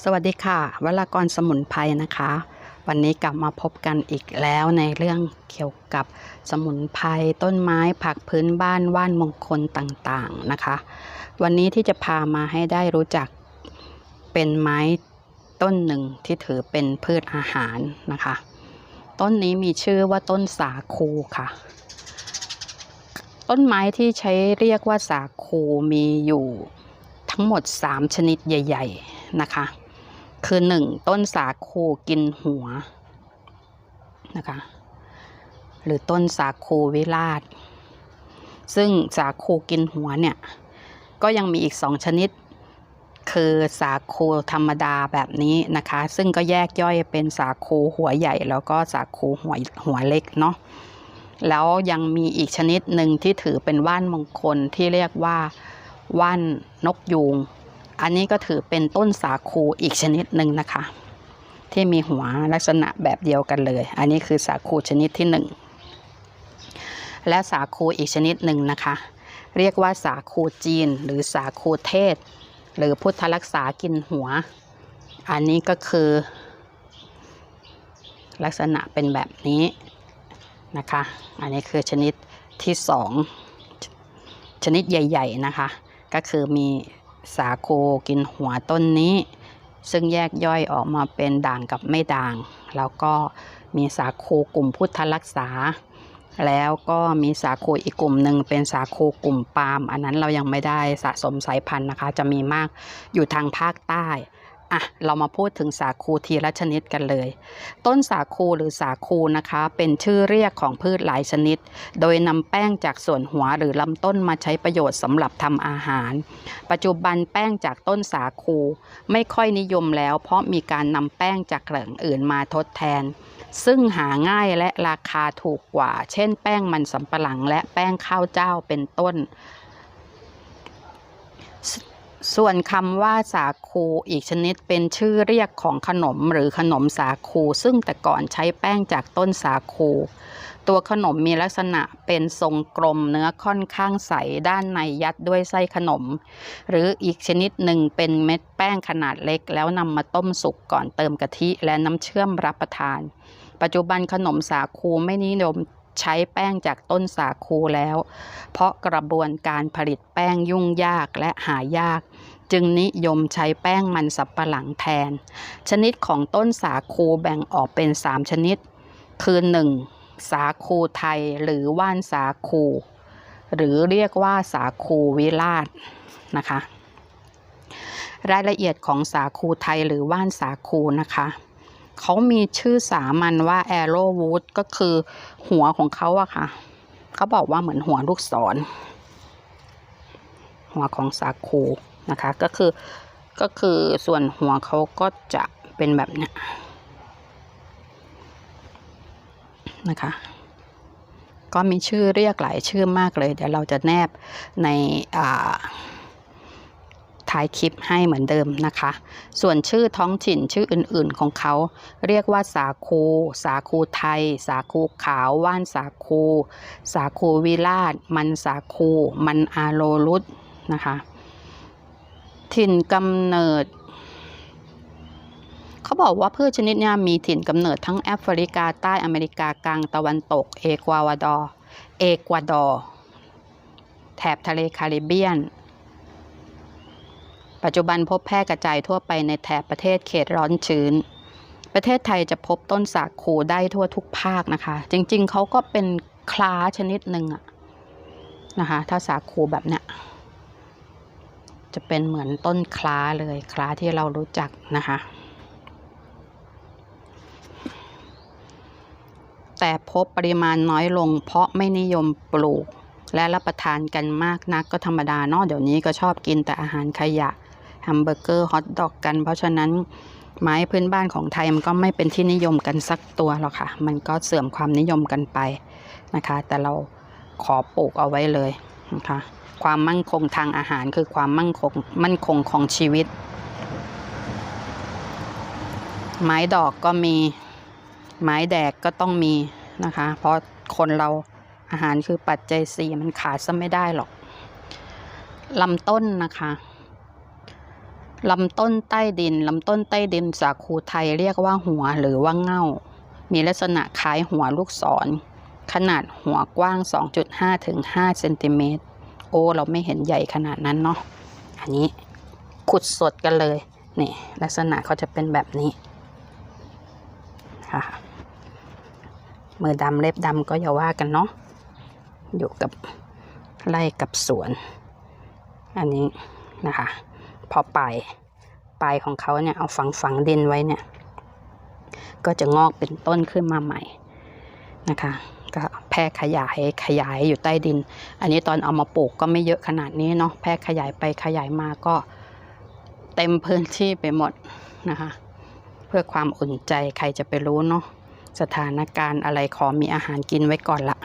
สวัสดีค่ะวลากรสมุนไพรนะคะ วันนี้กลับมาพบกันอีกแล้วในเรื่องเกี่ยวกับสมุนไพรต้นไม้ผักพื้นบ้านว่านมงคลต่างๆนะคะ วันนี้ที่จะพามาให้ได้รู้จักเป็นไม้ต้นหนึ่งที่ถือเป็นพืชอาหารนะคะ ต้นนี้มีชื่อว่าต้นสาคูค่ะ ต้นไม้ที่ใช้เรียกว่าสาคูมีอยู่ทั้งหมด 3 ชนิดใหญ่ ๆนะคะ คือ1ต้นสาคูกินหัวนะคะ หรือต้นสาคูวิราช ซึ่งสาคูกินหัวเนี่ย ก็ยังมีอีก2ชนิด คือสาคูธรรมดาแบบนี้นะคะ ซึ่งก็แยกย่อยเป็นสาคูหัวใหญ่ แล้วก็สาคูหัวหัวเล็กเนาะแล้วยังมีอีกชนิดหนึ่งที่ถือเป็นว่านมงคลที่เรียกว่าว่านนกยูง อันนี้ก็ถือเป็นต้นสาคูอีกชนิดหนึ่งนะคะ ที่มีหัวลักษณะแบบเดียวกันเลย อันนี้คือสาคูชนิดที่หนึ่งและสาคูอีกชนิดหนึ่งนะคะ เรียกว่าสาคูจีน หรือสาคูเทศ หรือพุทธรักษากินหัว อันนี้ก็คือ ลักษณะเป็นแบบนี้นะคะ อันนี้คือชนิดที่สองชนิดใหญ่ ๆนะคะ ก็คือมี สาคูกินหัวต้นนี้ ซึ่งแยกย่อยออกมาเป็นด่างกับไม่ด่าง แล้วก็มีสาคูกลุ่มพุทธรักษา แล้วก็มีสาคูอีกกลุ่มหนึ่งเป็นสาคูกลุ่มปาล์มอันนั้นเรายังไม่ได้สะสมสายพันธุ์นะคะ จะมีมากอยู่ทางภาคใต้ อะเรามาพูดถึงสาคูทีละชนิดกันเลย ต้นสาคูหรือสาคูนะคะ เป็นชื่อเรียกของพืชหลายชนิด โดยนำแป้งจากส่วนหัวหรือลำต้นมาใช้ประโยชน์สำหรับทำอาหาร ปัจจุบันแป้งจากต้นสาคู ไม่ค่อยนิยมแล้ว เพราะมีการนำแป้งจากแหล่งอื่นมาทดแทน ซึ่งหาง่ายและราคาถูกกว่า เช่น แป้งมันสำปะหลังและแป้งข้าวเจ้าเป็นต้น ส่วนคำว่าสาคูอีกชนิดเป็นชื่อเรียกของขนมหรือขนมสาคู ซึ่งแต่ก่อนใช้แป้งจากต้นสาคู ตัวขนมมีลักษณะเป็นทรงกลมเนื้อค่อนข้างใสด้านในยัดด้วยไส้ขนม หรืออีกชนิดหนึ่งเป็นเม็ดแป้งขนาดเล็ก แล้วนำมาต้มสุกก่อนเติมกะทิและน้ำเชื่อมรับประทาน ปัจจุบันขนมสาคูไม่นิยมใช้แป้งจากต้นสาคูแล้ว เพราะกระบวนการผลิตแป้งยุ่งยากและหายาก จึงนิยมใช้แป้งมันสับปะหลังแทน ชนิดของต้นสาคูแบ่งออกเป็น 3 ชนิด คือ 1. สาคูไทยหรือว่านสาคู หรือเรียกว่าสาคูวิราชนะคะ รายละเอียดของสาคูไทยหรือว่านสาคูนะคะเขามีชื่อสามัญว่าแอโรวูดก็คือหัวของเขาอะค่ะเขาบอกว่าเหมือนหัวลูกศร หัวของสาคู นะคะ ก็คือก็คือส่วนหัวเขาก็จะเป็นแบบเนี้ยนะคะ ก็มีชื่อเรียกหลายชื่อมากเลย เดี๋ยวเราจะแนบในอ่าท้ายคลิปให้เหมือนเดิมนะคะ ส่วนชื่อท้องถิ่นชื่ออื่นๆของเขา เรียกว่าสาคู สาคูไทย สาคูขาว ว่านสาคู สาคูวิราช มันสาคู มันอาโลรุตนะคะ ถิ่นกำเนิด เขาบอกว่าพืชชนิดนี้มีถิ่นกำเนิดทั้งแอฟริกาใต้อเมริกากลางตะวันตก เอกวาดอร์เอกวาดอร์แถบทะเลแคริบเบียน ปัจจุบันพบแพร่กระจายทั่วไปในแถบประเทศเขตร้อนชื้น ประเทศไทยจะพบต้นสาคูได้ทั่วทุกภาคนะคะ จริงๆ เขาก็เป็นคล้าชนิดหนึ่งอะนะคะ ถ้าสาคูแบบเนี้ย จะเป็นเหมือนต้นคล้าเลยคล้าที่เรารู้จักนะคะ แต่พบปริมาณน้อยลง เพราะไม่นิยมปลูก และรับประทานกันมากนักก็ธรรมดาเนาะเดี๋ยวนี้ก็ชอบกินแต่อาหารขยะแฮมเบอร์เกอร์ฮอทดอกกัน เพราะฉะนั้นไม้พื้นบ้านของไทยมันก็ไม่เป็นที่นิยมกันสักตัวหรอกค่ะ มันก็เสื่อมความนิยมกันไปนะคะ แต่เราขอปลูกเอาไว้เลยนะคะ ความมั่นคงทางอาหารคือความมั่นคงมั่นคงของชีวิต ไม้ดอกก็มีไม้แดกก็ต้องมีนะคะ เพราะคนเราอาหารคือปัจจัยสี่มันขาดซะไม่ได้หรอกลำต้นนะคะลำต้นใต้ดินลำต้นใต้ดินสาคูไทยเรียกว่าหัวหรือว่าเง่า มีลักษณะคล้ายหัวลูกศร ขนาดหัวกว้าง 2.5ถึง5เซนติเมตร โอ้ เราไม่เห็นใหญ่ขนาดนั้นเนาะอันนี้ขุดสดกันเลยนี่ลักษณะเขาจะเป็นแบบนี้ค่ะมือดำเล็บดำก็อย่าว่ากันเนาะอยู่กับไร่กับสวน อันนี้นะคะพอปลายปลายของเขาเนี่ยเอาฝังฝังดินไว้เนี่ย ก็จะงอกเป็นต้นขึ้นมาใหม่นะคะ ก็ แพร่ขยายขยายอยู่ใต้ดิน อันนี้ตอนเอามาปลูกก็ไม่เยอะขนาดนี้เนาะแพร่ขยายไปขยายมาก็เต็มพื้นที่ไปหมดนะคะ เพื่อความอุ่นใจใครจะไปรู้เนาะสถานการณ์อะไรขอมีอาหารกินไว้ก่อนละ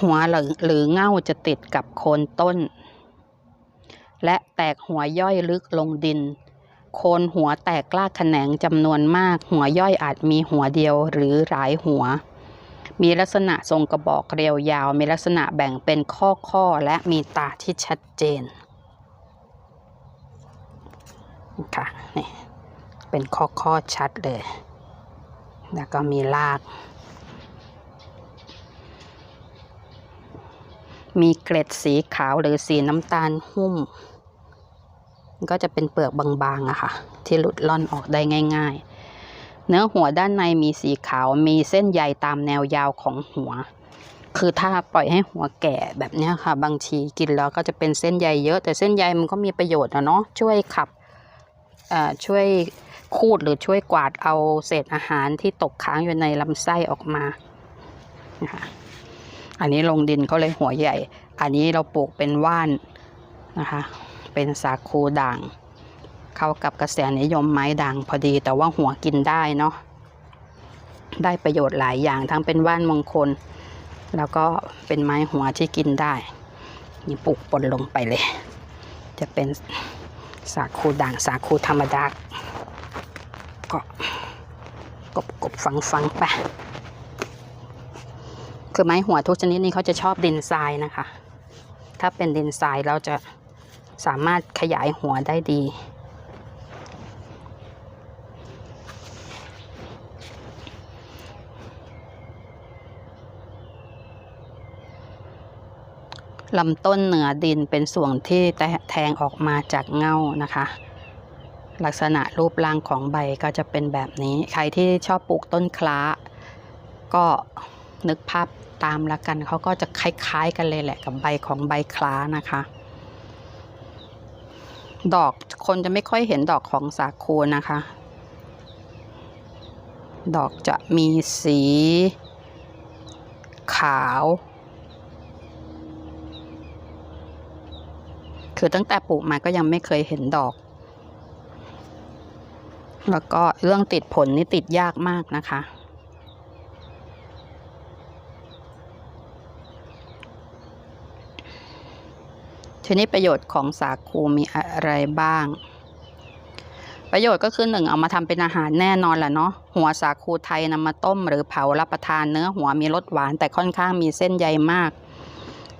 หัวหรือหรือเง่าจะติดกับโคนต้น และแตกหัวย่อยลึกลงดิน โคนหัวแตกกล้าแขนงจำนวนมาก หัวย่อยอาจมีหัวเดียวหรือหลายหัว มีลักษณะทรงกระบอกเรียวยาว มีลักษณะแบ่งเป็นข้อข้อๆและมีตาที่ชัดเจนค่ะนี่เป็นข้อข้อๆ ชัดเลย แล้วก็มีราก มีเกล็ดสีขาวหรือสีน้ำตาลหุ้ม ก็จะเป็นเปลือกบางๆอะค่ะ ที่หลุดล่อนออกได้ง่าย ๆ เนื้อหัวด้านในมีสีขาวมีเส้นใยตามแนวยาวของหัว คือถ้าปล่อยให้หัวแก่แบบนี้ค่ะ บางทีกินแล้วก็จะเป็นเส้นใยเยอะ แต่เส้นใยมันก็มีประโยชน์นะเนาะช่วยขับช่วยคูดหรือช่วยกวาดเอาเศษอาหารที่ตกค้างอยู่ในลำไส้ออกมานะคะอันนี้ลงดินเขาเลยหัวใหญ่ อันนี้เราปลูกเป็นว่านนะคะ เป็นสาคูด่าง เข้ากับกระแสนิยมไม้ด่างพอดีแต่ว่าหัวกินได้เนาะได้ประโยชน์หลายอย่างทั้งเป็นว่านมงคล แล้วก็เป็นไม้หัวที่กินได้นี่ปลูกปนลงไปเลย จะเป็นสาคูด่างสาคูธรรมดาก็กบกบฟังฟังไปคือไม้หัวทุกชนิดนี้เขาจะชอบดินทรายนะคะ ถ้าเป็นดินทรายเราจะ สามารถขยายหัวได้ดี ลำต้นเหนือดินเป็นส่วนที่แทงออกมาจากเงานะคะ ลักษณะรูปร่างของใบก็จะเป็นแบบนี้ ใครที่ชอบปลูกต้นคล้า ก็นึกภาพตามละกันเขาก็จะคล้ายๆกันเลยแหละกับใบของใบคล้านะคะ ดอกคนจะไม่ค่อยเห็นดอกของสาคูนะคะ ดอกจะมีสี ขาว คือตั้งแต่ปลูกมาก็ยังไม่เคยเห็นดอก แล้วก็เรื่องติดผลนี่ติดยากมากนะคะ ทีนี้ประโยชน์ของสาคูมีอะไรบ้าง ประโยชน์ก็คือหนึ่งเอามาทำเป็นอาหารแน่นอนแหละเนาะหัวสาคูไทยนำมาต้ม หรือเผารับประทานเนื้อหัวมีรสหวาน แต่ค่อนข้างมีเส้นใยมาก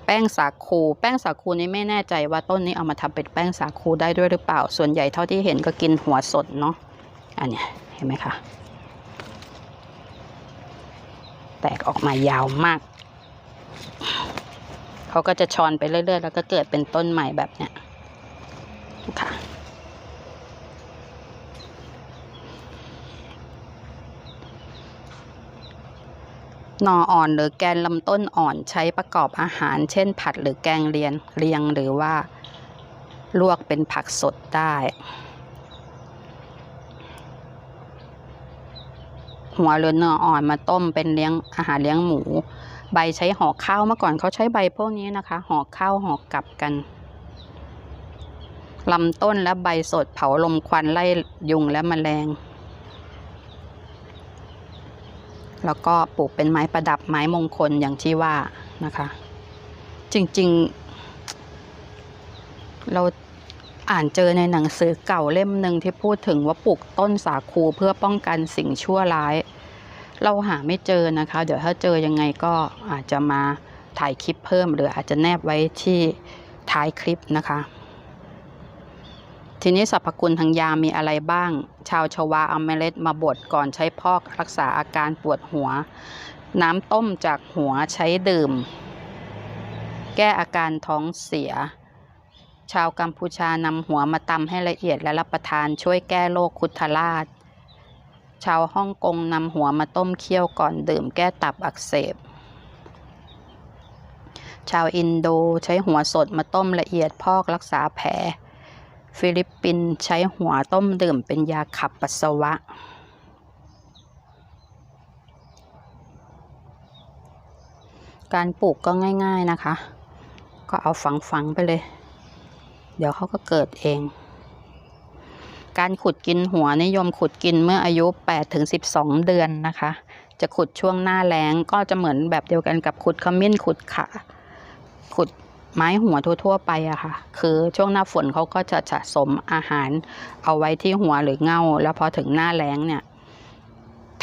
แป้งสาคู แป้งสาคูนี้ไม่แน่ใจว่าต้นนี้เอามาทำเป็นแป้งสาคูได้ด้วยหรือเปล่า ส่วนใหญ่เท่าที่เห็นก็กินหัวสดเนาะอันนี้เห็นไหมคะแตกออกมายาวมาก เขาก็จะชอนไปเรื่อย ๆ แล้วก็เกิดเป็นต้นใหม่แบบเนี้ยค่ะหน่ออ่อนหรือแกนลำต้นอ่อนใช้ประกอบอาหาร เช่น ผัดหรือแกงเลียนเรียงหรือว่า ลวกเป็นผักสดได้ หัวหรือเนื้ออ่อนมาต้มเป็นเลี้ยงอาหารเลี้ยงหมู ใบใช้ห่อข้าวเมื่อก่อนเขาใช้ใบพวกนี้นะคะห่อข้าวห่อกลับกันลำต้นและใบสดเผาลมควันไล่ยุงและแมลง แล้วก็ปลูกเป็นไม้ประดับไม้มงคลอย่างที่ว่านะคะ จริงๆ เราอ่านเจอในหนังสือเก่าเล่มหนึ่งที่พูดถึงว่าปลูกต้นสาคูเพื่อป้องกันสิ่งชั่วร้าย เราหาไม่เจอนะคะ เดี๋ยวถ้าเจอยังไงก็อาจจะมาถ่ายคลิปเพิ่ม หรืออาจจะแนบไว้ที่ท้ายคลิปนะคะ ทีนี้สรรพคุณทางยามีอะไรบ้าง ชาวชวาเอาเมล็ดมาบดก่อนใช้พอกรักษาอาการปวดหัว น้ำต้มจากหัวใช้ดื่ม แก้อาการท้องเสีย ชาวกัมพูชานำหัวมาตำให้ละเอียดและรับประทานช่วยแก้โรคคุถราช ชาวฮ่องกงนำหัวมาต้มเคี่ยวก่อนดื่มแก้ตับอักเสบ ชาวอินโดใช้หัวสดมาต้มละเอียดพอกรักษาแผล ฟิลิปปินส์ใช้หัวต้มดื่มเป็นยาขับปัสสาวะการปลูกก็ง่าย ๆนะคะ ก็เอาฝังๆไปเลย เดี๋ยวเขาก็เกิดเอง การขุดกินหัวนิยมขุดกินเมื่ออายุ8ถึง12 เดือนนะคะ จะขุดช่วงหน้าแล้งก็จะเหมือนแบบเดียวกันกับขุดขมิ้นขุดขาขุดไม้หัวทั่ว ๆ ไปอะค่ะ คือช่วงหน้าฝนเขาก็จะสะสมอาหารเอาไว้ที่หัวหรือเงา แล้วพอถึงหน้าแล้งเนี่ย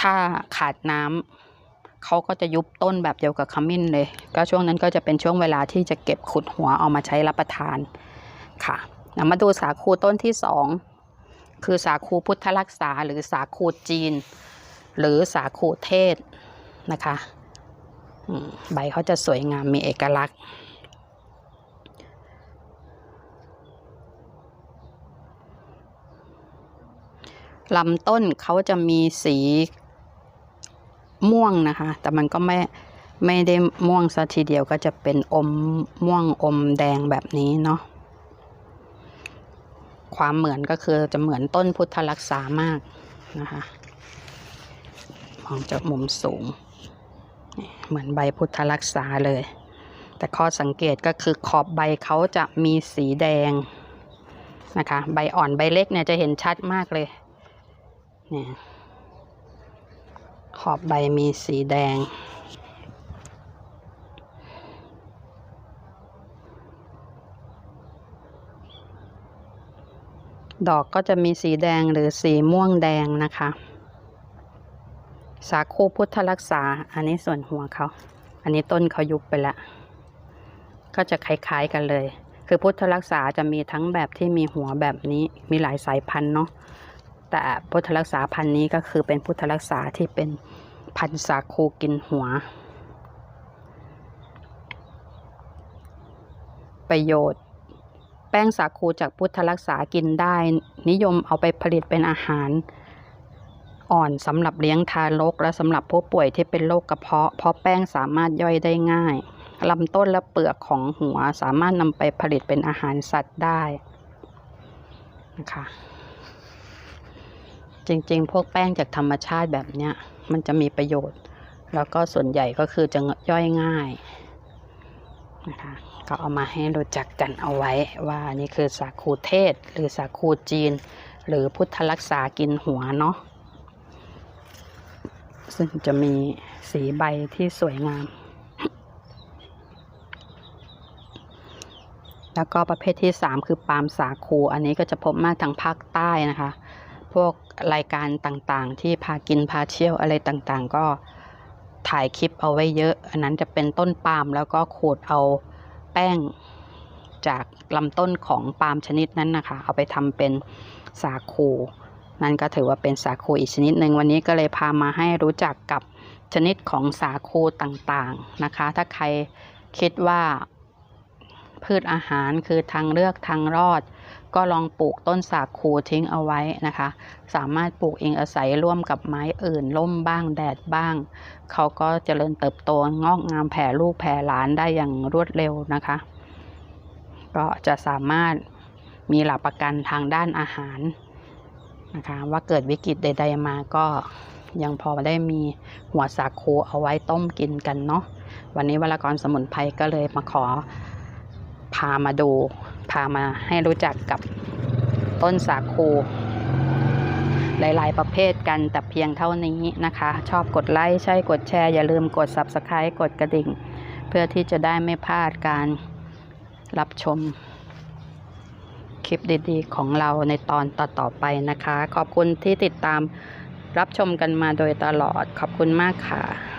ถ้าขาดน้ำเขาก็จะยุบต้นแบบเดียวกับขมิ้นเลย ก็ช่วงนั้นก็จะเป็นช่วงเวลาที่จะเก็บขุดหัวเอามาใช้รับประทานค่ะมาดูสาคูต้นที่สอง คือสาคูพุทธรักษา หรือสาคูจีน หรือสาคูเทศนะคะใบเขาจะสวยงามมีเอกลักษณ์ลำต้นเขาจะมีสีม่วงนะคะ แต่มันก็ไม่ไม่ได้ม่วงซะทีเดียวก็จะเป็นอมม่วงอมแดงแบบนี้เนาะ ความเหมือนก็คือจะเหมือนต้นพุทธรักษามากนะคะ มองจากมุมสูง เหมือนใบพุทธรักษาเลย แต่ข้อสังเกตก็คือขอบใบเขาจะมีสีแดงนะคะ ใบอ่อนใบเล็กเนี่ยจะเห็นชัดมากเลย เนี่ย ขอบใบมีสีแดง ดอกก็จะมีสีแดงหรือสีม่วงแดงนะคะ สาคูพุทธรักษา อันนี้ส่วนหัวเขา อันนี้ต้นเขายุบไปแล้วก็จะคล้ายๆกันเลย คือพุทธรักษาจะมีทั้งแบบที่มีหัวแบบนี้ มีหลายสายพันธุ์เนาะ แต่พุทธรักษาพันธุ์นี้ก็คือเป็นพุทธรักษาที่เป็นพันธุ์สาคูกินหัว ประโยชน์ แป้งสาคูจากพุทธรักษากินได้ นิยมเอาไปผลิตเป็นอาหาร อ่อนสำหรับเลี้ยงทารก และสำหรับผู้ป่วยที่เป็นโรคกระเพาะ เพราะแป้งสามารถย่อยได้ง่ายลำต้นและเปลือกของหัวสามารถนำไปผลิตเป็นอาหารสัตว์ได้นะคะจริง ๆ พวกแป้งจากธรรมชาติแบบเนี้ยมันจะมีประโยชน์ แล้วก็ส่วนใหญ่ก็คือจะย่อยง่ายนะคะ ก็เอามาให้รู้จักกันเอาไว้ว่านี่คือสาคูเทศ หรือสาคูจีน หรือพุทธรักษากินหัวเนาะซึ่งจะมีสีใบที่สวยงาม แล้วก็ประเภทที่ 3 คือปาล์มสาคู อันนี้ก็จะพบมากทางภาคใต้นะคะ พวกรายการต่างๆ ที่พากินพาเที่ยวอะไรต่างๆ ก็ถ่ายคลิปเอาไว้เยอะ อันนั้นจะเป็นต้นปาล์มแล้วก็ขูดเอา แป้งจากลำต้นของปาล์มชนิดนั้นนะคะ เอาไปทำเป็นสาคู นั่นก็ถือว่าเป็นสาคูอีกชนิดหนึ่งวันนี้ก็เลยพามาให้รู้จักกับชนิดของสาคูต่างๆนะคะ ถ้าใครคิดว่าพืชอาหารคือทางเลือกทางรอด ก็ลองปลูกต้นสาคูทิ้งเอาไว้นะคะ สามารถปลูกเองอาศัยร่วมกับไม้อื่นร่มบ้างแดดบ้าง เขาก็เจริญเติบโตงอกงามแผ่ลูกแผ่หลานได้อย่างรวดเร็วนะคะ ก็จะสามารถมีหลักประกันทางด้านอาหารนะคะ ว่าเกิดวิกฤตใด ๆ มาก็ยังพอได้มีหัวสาคูเอาไว้ต้มกินกันเนาะวันนี้วรากรสมุนไพรก็เลยมาขอ พามาดู พามาให้รู้จักกับต้นสาคูหลาย ๆ ประเภทกันแต่เพียงเท่านี้นะคะ ชอบกดไลค์ใช่กดแชร์อย่าลืมกด Subscribe กดกระดิ่ง เพื่อที่จะได้ไม่พลาดการรับชมคลิปดี ๆ ของเราในตอนต่อ ๆ ไปนะคะ ขอบคุณที่ติดตามรับชมกันมาโดยตลอดขอบคุณมากค่ะ